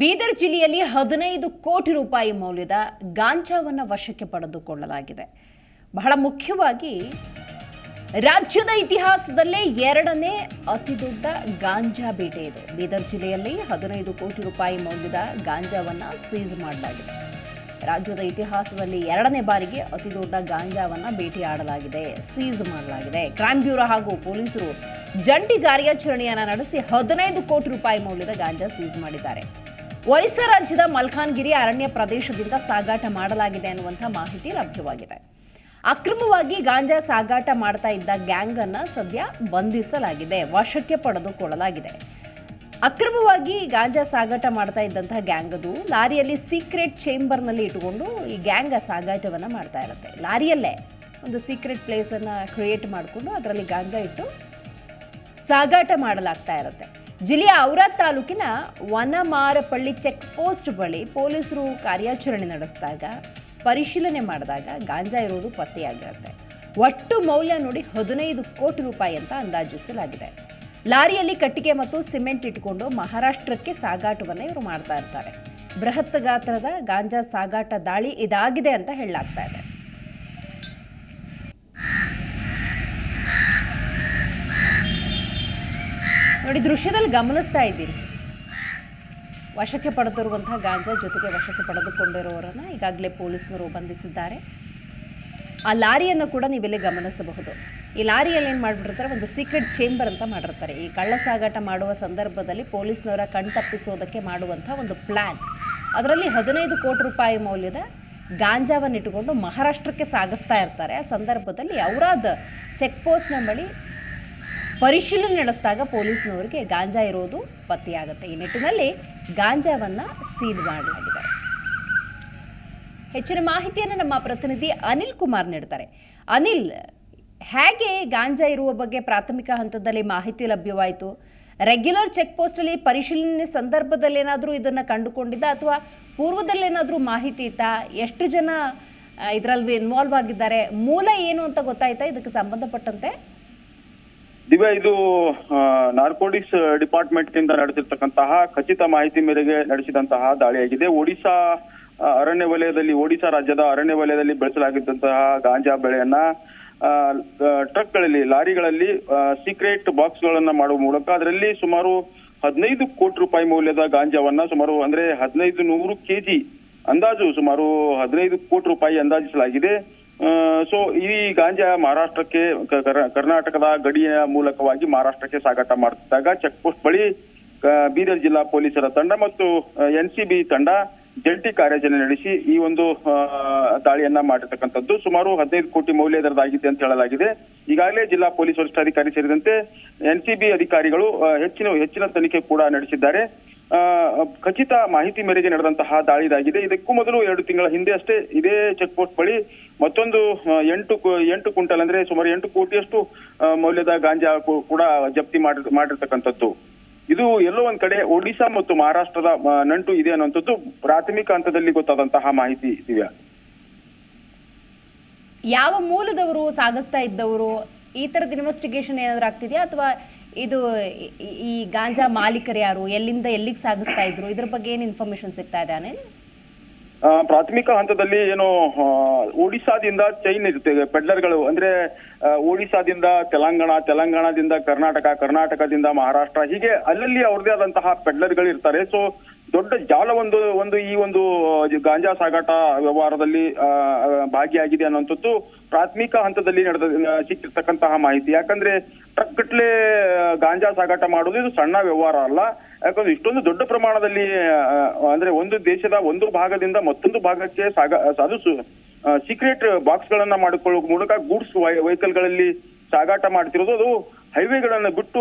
ಬೀದರ್ ಜಿಲ್ಲೆಯಲ್ಲಿ ಹದಿನೈದು ಕೋಟಿ ರೂಪಾಯಿ ಮೌಲ್ಯದ ಗಾಂಜಾವನ್ನು ವಶಕ್ಕೆ ಪಡೆದುಕೊಳ್ಳಲಾಗಿದೆ. ಬಹಳ ಮುಖ್ಯವಾಗಿ ರಾಜ್ಯದ ಇತಿಹಾಸದಲ್ಲೇ ಎರಡನೇ ಅತಿ ದೊಡ್ಡ ಗಾಂಜಾ ಬೇಟೆ ಇದು. ಬೀದರ್ ಜಿಲ್ಲೆಯಲ್ಲಿ ಹದಿನೈದು ಕೋಟಿ ರೂಪಾಯಿ ಮೌಲ್ಯದ ಗಾಂಜಾವನ್ನು ಸೀಸ್ ಮಾಡಲಾಗಿದೆ. ರಾಜ್ಯದ ಇತಿಹಾಸದಲ್ಲಿ ಎರಡನೇ ಬಾರಿಗೆ ಅತಿ ದೊಡ್ಡ ಗಾಂಜಾವನ್ನು ಬೇಟೆಯಾಡಲಾಗಿದೆ, ಸೀಸ್ ಮಾಡಲಾಗಿದೆ. ಕ್ರೈಮ್ ಬ್ಯೂರೋ ಹಾಗೂ ಪೊಲೀಸರು ಜಂಟಿ ಕಾರ್ಯಾಚರಣೆಯನ್ನು ನಡೆಸಿ ಹದಿನೈದು ಕೋಟಿ ರೂಪಾಯಿ ಮೌಲ್ಯದ ಗಾಂಜಾ ಸೀಸ್ ಮಾಡಿದ್ದಾರೆ. ಒರಿಸ್ಸಾ ರಾಜ್ಯದ ಮಲ್ಕಾನ್ಗಿರಿ ಅರಣ್ಯ ಪ್ರದೇಶದಿಂದ ಸಾಗಾಟ ಮಾಡಲಾಗಿದೆ ಅನ್ನುವಂಥ ಮಾಹಿತಿ ಲಭ್ಯವಾಗಿದೆ. ಅಕ್ರಮವಾಗಿ ಗಾಂಜಾ ಸಾಗಾಟ ಮಾಡ್ತಾ ಇದ್ದ ಗ್ಯಾಂಗ್ ಅನ್ನು ಸದ್ಯ ಬಂಧಿಸಲಾಗಿದೆ. ವಶಕ್ಕೆ ಪಡೆದುಕೊಳ್ಳಲಾಗಿದೆ. ಅಕ್ರಮವಾಗಿ ಗಾಂಜಾ ಸಾಗಾಟ ಮಾಡ್ತಾ ಇದ್ದಂತಹ ಗ್ಯಾಂಗ್ ಅದು ಲಾರಿಯಲ್ಲಿ ಸೀಕ್ರೆಟ್ ಚೇಂಬರ್ನಲ್ಲಿ ಇಟ್ಟುಕೊಂಡು ಈ ಗ್ಯಾಂಗ್ ಸಾಗಾಟವನ್ನು ಮಾಡ್ತಾ ಇರುತ್ತೆ. ಲಾರಿಯಲ್ಲೇ ಒಂದು ಸೀಕ್ರೆಟ್ ಪ್ಲೇಸನ್ನು ಕ್ರಿಯೇಟ್ ಮಾಡಿಕೊಂಡು ಅದರಲ್ಲಿ ಗಾಂಜಾ ಇಟ್ಟು ಸಾಗಾಟ ಮಾಡಲಾಗ್ತಾ ಇರುತ್ತೆ. ಜಿಲ್ಲೆಯ ಔರಾದ್ ತಾಲೂಕಿನ ವನಮಾರಪಳ್ಳಿ ಚೆಕ್ ಪೋಸ್ಟ್ ಬಳಿ ಪೊಲೀಸರು ಕಾರ್ಯಾಚರಣೆ ನಡೆಸಿದಾಗ, ಪರಿಶೀಲನೆ ಮಾಡಿದಾಗ ಗಾಂಜಾ ಇರೋದು ಪತ್ತೆಯಾಗಿರುತ್ತೆ. ಒಟ್ಟು ಮೌಲ್ಯ ನೋಡಿ ಹದಿನೈದು ಕೋಟಿ ರೂಪಾಯಿ ಅಂತ ಅಂದಾಜಿಸಲಾಗಿದೆ ಲಾರಿಯಲ್ಲಿ ಕಟ್ಟಿಗೆ ಮತ್ತು ಸಿಮೆಂಟ್ ಇಟ್ಕೊಂಡು ಮಹಾರಾಷ್ಟ್ರಕ್ಕೆ ಸಾಗಾಟವನ್ನು ಇವರು ಮಾಡ್ತಾ ಇರ್ತಾರೆ. ಬೃಹತ್ ಗಾತ್ರದ ಗಾಂಜಾ ಸಾಗಾಟ ದಾಳಿ ಇದಾಗಿದೆ ಅಂತ ಹೇಳಲಾಗ್ತಾ ಇದೆ. ನೋಡಿ, ದೃಶ್ಯದಲ್ಲಿ ಗಮನಿಸ್ತಾ ಇದ್ದೀರಿ. ವಶಕ್ಕೆ ಪಡೆದಿರುವಂತಹ ಗಾಂಜಾ ಜೊತೆಗೆ ವಶಕ್ಕೆ ಪಡೆದುಕೊಂಡಿರುವವರನ್ನು ಈಗಾಗಲೇ ಪೊಲೀಸರು ಬಂಧಿಸಿದ್ದಾರೆ. ಆ ಲಾರಿಯನ್ನು ಕೂಡ ನೀವಿಲ್ಲಿ ಗಮನಿಸಬಹುದು. ಈ ಲಾರಿಯಲ್ಲಿ ಏನು ಮಾಡಿಬಿಟ್ಟಿರ್ತಾರೆ, ಒಂದು ಸೀಕ್ರೆಟ್ ಚೇಂಬರ್ ಅಂತ ಮಾಡಿರ್ತಾರೆ. ಈ ಕಳ್ಳ ಸಾಗಾಟ ಮಾಡುವ ಸಂದರ್ಭದಲ್ಲಿ ಪೊಲೀಸ್ನವರ ಕಣ್ತಪ್ಪಿಸೋದಕ್ಕೆ ಮಾಡುವಂಥ ಒಂದು ಪ್ಲ್ಯಾನ್ ಅದರಲ್ಲಿ ಹದಿನೈದು ಕೋಟಿ ರೂಪಾಯಿ ಮೌಲ್ಯದ ಗಾಂಜಾವನ್ನು ಇಟ್ಟುಕೊಂಡು ಮಹಾರಾಷ್ಟ್ರಕ್ಕೆ ಸಾಗಿಸ್ತಾ ಇರ್ತಾರೆ. ಆ ಸಂದರ್ಭದಲ್ಲಿ ಅವರಾದ ಚೆಕ್ ಪೋಸ್ಟ್ನ ಬಳಿ ಪರಿಶೀಲನೆ ನಡೆಸಿದಾಗ ಪೊಲೀಸ್ನವರಿಗೆ ಗಾಂಜಾ ಇರೋದು ಪತ್ತೆಯಾಗುತ್ತೆ. ಈ ನಿಟ್ಟಿನಲ್ಲಿ ಗಾಂಜಾವನ್ನು ಸೀಲ್ ಮಾಡಲಾಗಿದೆ. ಹೆಚ್ಚಿನ ಮಾಹಿತಿಯನ್ನು ನಮ್ಮ ಪ್ರತಿನಿಧಿ ಅನಿಲ್ ಕುಮಾರ್ ನೀಡ್ತಾರೆ. ಅನಿಲ್, ಹೇಗೆ ಗಾಂಜಾ ಇರುವ ಬಗ್ಗೆ ಪ್ರಾಥಮಿಕ ಹಂತದಲ್ಲಿ ಮಾಹಿತಿ ಲಭ್ಯವಾಯಿತು? ರೆಗ್ಯುಲರ್ ಚೆಕ್ ಪೋಸ್ಟಲ್ಲಿ ಪರಿಶೀಲನೆ ಸಂದರ್ಭದಲ್ಲಿ ಏನಾದರೂ ಇದನ್ನು ಕಂಡುಕೊಂಡಿದ್ದ ಅಥವಾ ಪೂರ್ವದಲ್ಲೇನಾದರೂ ಮಾಹಿತಿ ಇತ್ತಾ? ಎಷ್ಟು ಜನ ಇದರಲ್ಲಿ ಇನ್ವಾಲ್ವ್ ಆಗಿದ್ದಾರೆ? ಮೂಲ ಏನು ಅಂತ ಗೊತ್ತಾಯ್ತಾ ಇದಕ್ಕೆ ಸಂಬಂಧಪಟ್ಟಂತೆ? ದಿವ್ಯಾ, ಇದು ನಾರ್ಕೋಟಿಕ್ಸ್ ಡಿಪಾರ್ಟ್ಮೆಂಟ್ನಿಂದ ನಡೆಸಿರ್ತಕ್ಕಂತಹ ಖಚಿತ ಮಾಹಿತಿ ಮೇರೆಗೆ ನಡೆಸಿದಂತಹ ದಾಳಿಯಾಗಿದೆ. ಒಡಿಶಾ ಅರಣ್ಯ ವಲಯದಲ್ಲಿ, ಒಡಿಶಾ ರಾಜ್ಯದ ಅರಣ್ಯ ವಲಯದಲ್ಲಿ ಬೆಳೆಸಲಾಗಿದ್ದಂತಹ ಗಾಂಜಾ ಬೆಳೆಯನ್ನ ಟ್ರಕ್ಗಳಲ್ಲಿ, ಲಾರಿಗಳಲ್ಲಿ ಸೀಕ್ರೆಟ್ ಬಾಕ್ಸ್ಗಳನ್ನ ಮಾಡುವ ಮೂಲಕ ಅದರಲ್ಲಿ ಸುಮಾರು ಹದಿನೈದು ಕೋಟಿ ರೂಪಾಯಿ ಮೌಲ್ಯದ ಗಾಂಜಾವನ್ನ ಸುಮಾರು ಅಂದ್ರೆ ಹದಿನೈದು ನೂರು ಕೆಜಿ ಅಂದಾಜು ಸುಮಾರು ಹದಿನೈದು ಕೋಟಿ ರೂಪಾಯಿ ಅಂದಾಜಿಸಲಾಗಿದೆ. ಸೊ ಈ ಗಾಂಜಾ ಮಹಾರಾಷ್ಟ್ರಕ್ಕೆ ಕರ- ಕರ್ನಾಟಕದ ಗಡಿಯ ಮೂಲಕವಾಗಿ ಮಹಾರಾಷ್ಟ್ರಕ್ಕೆ ಸಾಗಾಟ ಮಾಡ್ತಿದ್ದಾಗ ಚೆಕ್ ಪೋಸ್ಟ್ ಬಳಿ ಬೀದರ್ ಜಿಲ್ಲಾ ಪೊಲೀಸರ ತಂಡ ಮತ್ತು ಎನ್ ಸಿ ತಂಡ ಜಂಟಿ ಕಾರ್ಯಾಚರಣೆ ನಡೆಸಿ ಈ ಒಂದು ದಾಳಿಯನ್ನ ಮಾಡಿರ್ತಕ್ಕಂಥದ್ದು. ಸುಮಾರು ಹದಿನೈದು ಕೋಟಿ ಮೌಲ್ಯದರದಾಗಿದೆ ಅಂತ ಹೇಳಲಾಗಿದೆ. ಈಗಾಗಲೇ ಜಿಲ್ಲಾ ಪೊಲೀಸ್ ವರಿಷ್ಠಾಧಿಕಾರಿ ಸೇರಿದಂತೆ ಎನ್ ಸಿ ಬಿ ಅಧಿಕಾರಿಗಳು ಹೆಚ್ಚಿನ ಹೆಚ್ಚಿನ ತನಿಖೆ ಕೂಡ ನಡೆಸಿದ್ದಾರೆ. ಖಚಿತ ಮಾಹಿತಿ ಮೇರೆಗೆ ನಡೆದಂತಹ ದಾಳಿ ಇದಾಗಿದೆ. ಇದಕ್ಕೂ ಮೊದಲು ಎರಡು ತಿಂಗಳ ಹಿಂದೆ ಅಷ್ಟೇ ಇದೇ ಚೆಕ್ ಪೋಸ್ಟ್ ಬಳಿ ಮತ್ತೊಂದು ಎಂಟು ಎಂಟು ಕ್ವಿಂಟಲ್ ಅಂದ್ರೆ ಸುಮಾರು ಎಂಟು ಕೋಟಿಯಷ್ಟು ಮೌಲ್ಯದ ಗಾಂಜಾ ಕೂಡ ಜಪ್ತಿ ಮಾಡಿ, ಮಾಡಿರ್ತಕ್ಕಂಥದ್ದು. ಇದು ಎಲ್ಲೋ ಒಂದ್ ಕಡೆ ಒಡಿಶಾ ಮತ್ತು ಮಹಾರಾಷ್ಟ್ರದ ನಂಟು ಇದೆ ಅನ್ನುವಂಥದ್ದು ಪ್ರಾಥಮಿಕ ಹಂತದಲ್ಲಿ ಗೊತ್ತಾದಂತಹ ಮಾಹಿತಿ ದಿವ್ಯಾ ಯಾವ ಮೂಲದವರು ಸಾಗಿಸ್ತಾ ಇದ್ದವರು, ಈ ತರದ ಇನ್ವೆಸ್ಟಿಗೇಷನ್ ಏನಾದರೂ ಆಗ್ತಿದೆಯಾ ಅಥವಾ ಇದು ಈ- ಗಾಂಜಾ ಮಾಲೀಕರು ಯಾರು? ಎಲ್ಲಿಂದ ಎಲ್ಲಿಗೆ ಸಾಗಿಸ್ತಾ ಇದ್ರು? ಇದ್ರ ಬಗ್ಗೆ ಏನು ಇನ್ಫಾರ್ಮೇಶನ್ ಸಿಗ್ತಾ ಇದೆ, ಅನಿಲ್? ಪ್ರಾಥಮಿಕ ಹಂತದಲ್ಲಿ ಏನು ಒಡಿಶಾದಿಂದ ಚೈನ್ ಇರುತ್ತೆ, ಪೆಡ್ಲರ್ಗಳು. ಅಂದ್ರೆ ಒಡಿಶಾದಿಂದ ತೆಲಂಗಾಣ, ತೆಲಂಗಾಣದಿಂದ ಕರ್ನಾಟಕ, ಕರ್ನಾಟಕದಿಂದ ಮಹಾರಾಷ್ಟ್ರ, ಹೀಗೆ ಅಲ್ಲಲ್ಲಿ ಅವ್ರದೇ ಆದಂತಹ ಪೆಡ್ಲರ್ಗಳು ಇರ್ತಾರೆ. ಸೊ ದೊಡ್ಡ ಜಾಲ ಒಂದು ಒಂದು ಈ ಒಂದು ಗಾಂಜಾ ಸಾಗಾಟ ವ್ಯವಹಾರದಲ್ಲಿ ಭಾಗಿಯಾಗಿದೆ ಅನ್ನುವಂಥದ್ದು ಪ್ರಾಥಮಿಕ ಹಂತದಲ್ಲಿ ನಡೆದ ಸಿಕ್ಕಿರ್ತಕ್ಕಂತಹ ಮಾಹಿತಿ. ಯಾಕಂದ್ರೆ ಟ್ರಕ್ ಗಟ್ಲೆ ಗಾಂಜಾ ಸಾಗಾಟ ಮಾಡೋದು ಇದು ಸಣ್ಣ ವ್ಯವಹಾರ ಅಲ್ಲ. ಯಾಕಂದ್ರೆ ಇಷ್ಟೊಂದು ದೊಡ್ಡ ಪ್ರಮಾಣದಲ್ಲಿ ಅಂದ್ರೆ ಒಂದು ದೇಶದ ಒಂದು ಭಾಗದಿಂದ ಮತ್ತೊಂದು ಭಾಗಕ್ಕೆ ಸಾಗ ಅದು ಸೀಕ್ರೆಟ್ ಬಾಕ್ಸ್ ಗಳನ್ನ ಮಾಡಿಕೊಳ್ಳುವ ಮೂಲಕ ಗೂಡ್ಸ್ ವೆಹಿಕಲ್ಗಳಲ್ಲಿ ಸಾಗಾಟ ಮಾಡ್ತಿರೋದು. ಅದು ಹೈವೇಗಳನ್ನ ಬಿಟ್ಟು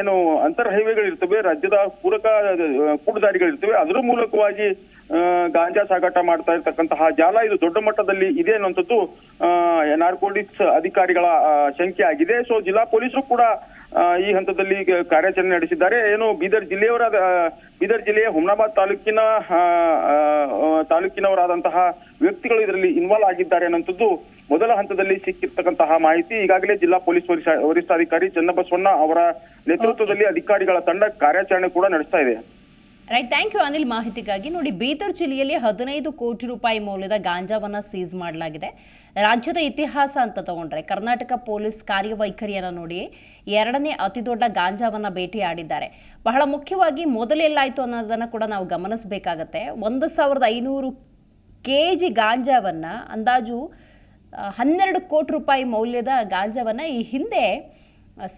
ಏನು ಅಂತರ್ ಹೈವೇಗಳು ಇರ್ತವೆ ರಾಜ್ಯದ ಪೂರಕ ಕೂಡುದಾರಿಗಳಿರ್ತವೆ, ಅದರ ಮೂಲಕವಾಗಿ ಗಾಂಜಾ ಸಾಗಾಟ ಮಾಡ್ತಾ ಇರ್ತಕ್ಕಂತಹ ಜಾಲ ಇದು ದೊಡ್ಡ ಮಟ್ಟದಲ್ಲಿ ಇದೆ ಅನ್ನುವಂಥದ್ದು ನಾರ್ಕೋಟಿಕ್ಸ್ ಅಧಿಕಾರಿಗಳ ಶಂಕೆ ಆಗಿದೆ. ಸೊ ಜಿಲ್ಲಾ ಪೊಲೀಸರು ಕೂಡ ಈ ಹಂತದಲ್ಲಿ ಕಾರ್ಯಾಚರಣೆ ನಡೆಸಿದ್ದಾರೆ. ಏನು, ಬೀದರ್ ಜಿಲ್ಲೆಯವರಾದ ಬೀದರ್ ಜಿಲ್ಲೆಯ ಹುಮ್ನಾಬಾದ್ ತಾಲೂಕಿನ ತಾಲೂಕಿನವರಾದಂತಹ ವ್ಯಕ್ತಿಗಳು ಇದರಲ್ಲಿ ಇನ್ವಾಲ್ವ್ ಆಗಿದ್ದಾರೆ ಅನ್ನೋಂಥದ್ದು ಮೊದಲ ಹಂತದಲ್ಲಿ ಸಿಕ್ಕಿರ್ತಕ್ಕಂತಹ ಮಾಹಿತಿ ಈಗಾಗಲೇ ಜಿಲ್ಲಾ ಪೊಲೀಸ್ ವರಿಷ್ಠ- ವರಿಷ್ಠಾಧಿಕಾರಿ ಚನ್ನಬಸವಣ್ಣ ಅವರ ನೇತೃತ್ವದಲ್ಲಿ ಅಧಿಕಾರಿಗಳ ತಂಡ ಕಾರ್ಯಾಚರಣೆ ಕೂಡ ನಡೆಸ್ತಾ ಇದೆ. ರೈಟ್ ಥ್ಯಾಂಕ್ ಯು ಅನಿಲ್ ಮಾಹಿತಿಗಾಗಿ. ನೋಡಿ ಬೀದರ್ ಜಿಲ್ಲೆಯಲ್ಲಿ ಹದಿನೈದು ಕೋಟಿ ರೂಪಾಯಿ ಮೌಲ್ಯದ ಗಾಂಜಾವನ್ನು ಸೀಸ್ ಮಾಡಲಾಗಿದೆ. ರಾಜ್ಯದ ಇತಿಹಾಸ ಅಂತ ತಗೊಂಡ್ರೆ ಕರ್ನಾಟಕ ಪೊಲೀಸ್ ಕಾರ್ಯವೈಖರಿಯನ್ನು ನೋಡಿ ಎರಡನೇ ಅತಿದೊಡ್ಡ ಗಾಂಜಾವನ್ನು ಭೇಟಿಯಾಡಿದ್ದಾರೆ. ಬಹಳ ಮುಖ್ಯವಾಗಿ ಮೊದಲೆಲ್ಲಾಯಿತು ಅನ್ನೋದನ್ನು ಕೂಡ ನಾವು ಗಮನಿಸಬೇಕಾಗತ್ತೆ. ಒಂದು ಸಾವಿರದ ಐನೂರು ಕೆ ಜಿ ಗಾಂಜಾವನ್ನು ಅಂದಾಜು ಹನ್ನೆರಡು ಕೋಟಿ ರೂಪಾಯಿ ಮೌಲ್ಯದ ಗಾಂಜಾವನ್ನು ಈ ಹಿಂದೆ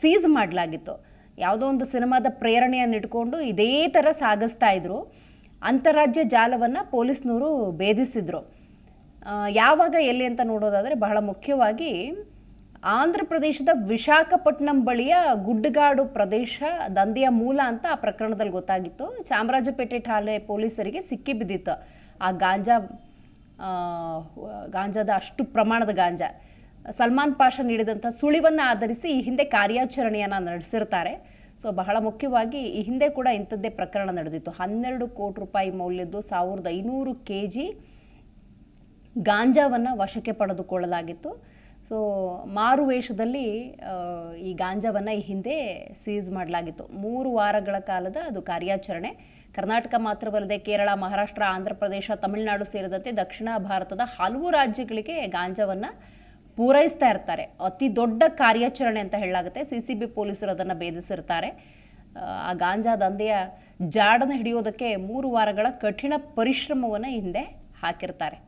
ಸೀಸ್ ಮಾಡಲಾಗಿತ್ತು. ಯಾವುದೋ ಒಂದು ಸಿನಿಮಾದ ಪ್ರೇರಣೆಯನ್ನು ಇಟ್ಕೊಂಡು ಇದೇ ಥರ ಸಾಗಿಸ್ತಾ ಇದ್ರು. ಅಂತಾರಾಜ್ಯ ಜಾಲವನ್ನು ಪೊಲೀಸ್ನವರು ಭೇದಿಸಿದ್ರು. ಯಾವಾಗ, ಎಲ್ಲಿ ಅಂತ ನೋಡೋದಾದರೆ ಬಹಳ ಮುಖ್ಯವಾಗಿ ಆಂಧ್ರ ಪ್ರದೇಶದ ವಿಶಾಖಪಟ್ಟಣಂ ಬಳಿಯ ಗುಡ್ಡಗಾಡು ಪ್ರದೇಶ ದಂಧೆಯ ಮೂಲ ಅಂತ ಆ ಪ್ರಕರಣದಲ್ಲಿ ಗೊತ್ತಾಗಿತ್ತು. ಚಾಮರಾಜಪೇಟೆ ಠಾಣೆ ಪೊಲೀಸರಿಗೆ ಸಿಕ್ಕಿ ಬಿದ್ದಿತ್ತು ಆ ಗಾಂಜಾ ಗಾಂಜಾದ ಅಷ್ಟು ಪ್ರಮಾಣದ ಗಾಂಜಾ. ಸಲ್ಮಾನ್ ಪಾಷಾ ನೀಡಿದಂಥ ಸುಳಿವನ್ನು ಆಧರಿಸಿ ಈ ಹಿಂದೆ ಕಾರ್ಯಾಚರಣೆಯನ್ನು ನಡೆಸಿರ್ತಾರೆ. ಸೊ, ಬಹಳ ಮುಖ್ಯವಾಗಿ ಈ ಹಿಂದೆ ಕೂಡ ಇಂಥದ್ದೇ ಪ್ರಕರಣ ನಡೆದಿತ್ತು. ಹನ್ನೆರಡು ಕೋಟಿ ರೂಪಾಯಿ ಮೌಲ್ಯದ್ದು ಸಾವಿರದ ಐನೂರು ಕೆ ಜಿ ಗಾಂಜಾವನ್ನು ವಶಕ್ಕೆ ಪಡೆದುಕೊಳ್ಳಲಾಗಿತ್ತು. ಸೊ ಮಾರು ವೇಷದಲ್ಲಿ ಈ ಗಾಂಜಾವನ್ನು ಈ ಹಿಂದೆ ಸೀಸ್ ಮಾಡಲಾಗಿತ್ತು. ಮೂರು ವಾರಗಳ ಕಾಲದ ಅದು ಕಾರ್ಯಾಚರಣೆ. ಕರ್ನಾಟಕ ಮಾತ್ರವಲ್ಲದೆ ಕೇರಳ ಮಹಾರಾಷ್ಟ್ರ ಆಂಧ್ರ ಪ್ರದೇಶ ತಮಿಳುನಾಡು ಸೇರಿದಂತೆ ದಕ್ಷಿಣ ಭಾರತದ ಹಲವು ರಾಜ್ಯಗಳಿಗೆ ಗಾಂಜಾವನ್ನು ಪೂರೈಸ್ತಾ ಇರ್ತಾರೆ. ಅತಿ ದೊಡ್ಡ ಕಾರ್ಯಾಚರಣೆ ಅಂತ ಹೇಳಲಾಗುತ್ತೆ. ಸಿ ಸಿ ಬಿ ಪೊಲೀಸರು ಅದನ್ನು ಭೇದಿಸಿರ್ತಾರೆ. ಆ, ಗಾಂಜಾ ದಂಧೆಯ ಜಾಡನ್ನು ಹಿಡಿಯೋದಕ್ಕೆ ಮೂರು ವಾರಗಳ ಕಠಿಣ ಪರಿಶ್ರಮವನ್ನು ಹಿಂದೆ ಹಾಕಿರ್ತಾರೆ.